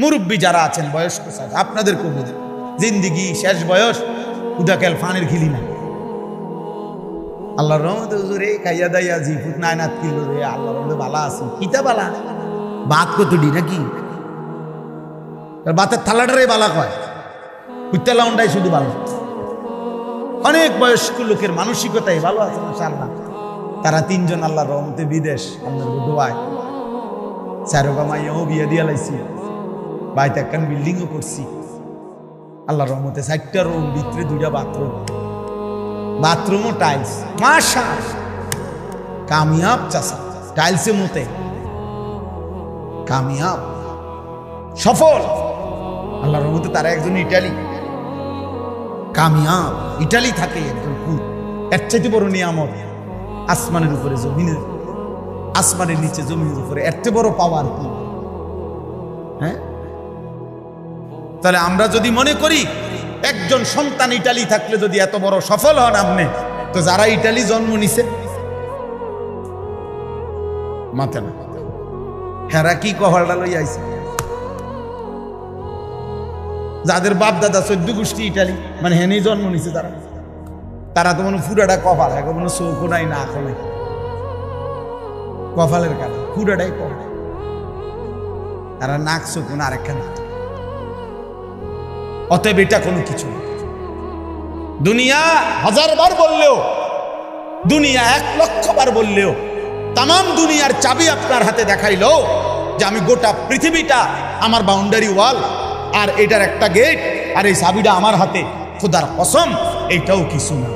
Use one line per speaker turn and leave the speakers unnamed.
মুরব্বী যারা আছেন, বয়স্ক স্যার আপনাদেরকে বুঝে জিন্দিগি শেষ বয়স উদাকেল ফানের খিলি না আল্লাহর রহমতে হুজুর খাইয়া দাইয়া জি ফুট নাই, নাত কিলো রে, আল্লাহর রহমতে বালা আছে। কিতা বালা? ভাত কত ডি নাকি বাতের থালাটারে বালা কয়। উত্তালাউন্ডাই শুধু ভালো অনেক বয়স্ক লোকের মানসিকতাই ভালো আছে, মাশাআল্লাহ। তারা তিনজন আল্লাহর রহমতে বিদেশ আমাদের দোয়ায়। চারোগা মাইয়াও বিয়ে দিয়া লাইছি। বাড়িতে একখান বিল্ডিংও করছি। আল্লাহর রহমতে চারটা রুম ভিতরে দুইটা বাথরুম বাথরুমও টাইলস মাশা কামিয়াব চাষা টাইলসে মতে কামিয়াব। সফল। আল্লাহর রহমতে তারা একজন ইটালি কামিয়াব। ইটালি থাকে একজন পুত এর চাইতে বড় নিয়ামত, আসমানের উপরে, জমিনের আসমানের নিচে জমিনের উপরে। এর বড় পাওয়ার কি? হ্যাঁ? তাহলে আমরা যদি মনে করি একজন সন্তান ইটালি থাকলে যদি এত বড় সফল হন আপনি, তো যারা ইটালি জন্ম নিছে? মাথা না। হেরা কি কহলটা লই যাদের বাপ দাদা চোদ্দ গোষ্ঠী ইটালি মানে হেনেই জন্ম নিছে তারা। তারা তো মনে পুরাটা কপাল, এখন মনে চৌকো নাই, না আঁকো কপালের কারণ পুরাটাই কপাল। তারা নাক চোখো আরেকখানা অতএব এটা কোনো কিছু না। দুনিয়া হাজার বার বললেও, দুনিয়া এক লক্ষ বার বললেও তাম দুনিয়ার চাবি আপনার হাতে দেখাইল যে আমি গোটা পৃথিবীটা আমার বাউন্ডারি ওয়াল আর এটার একটা গেট আর এই চাবিটা আমার হাতে, খোদার কসম এইটাও কিছু না।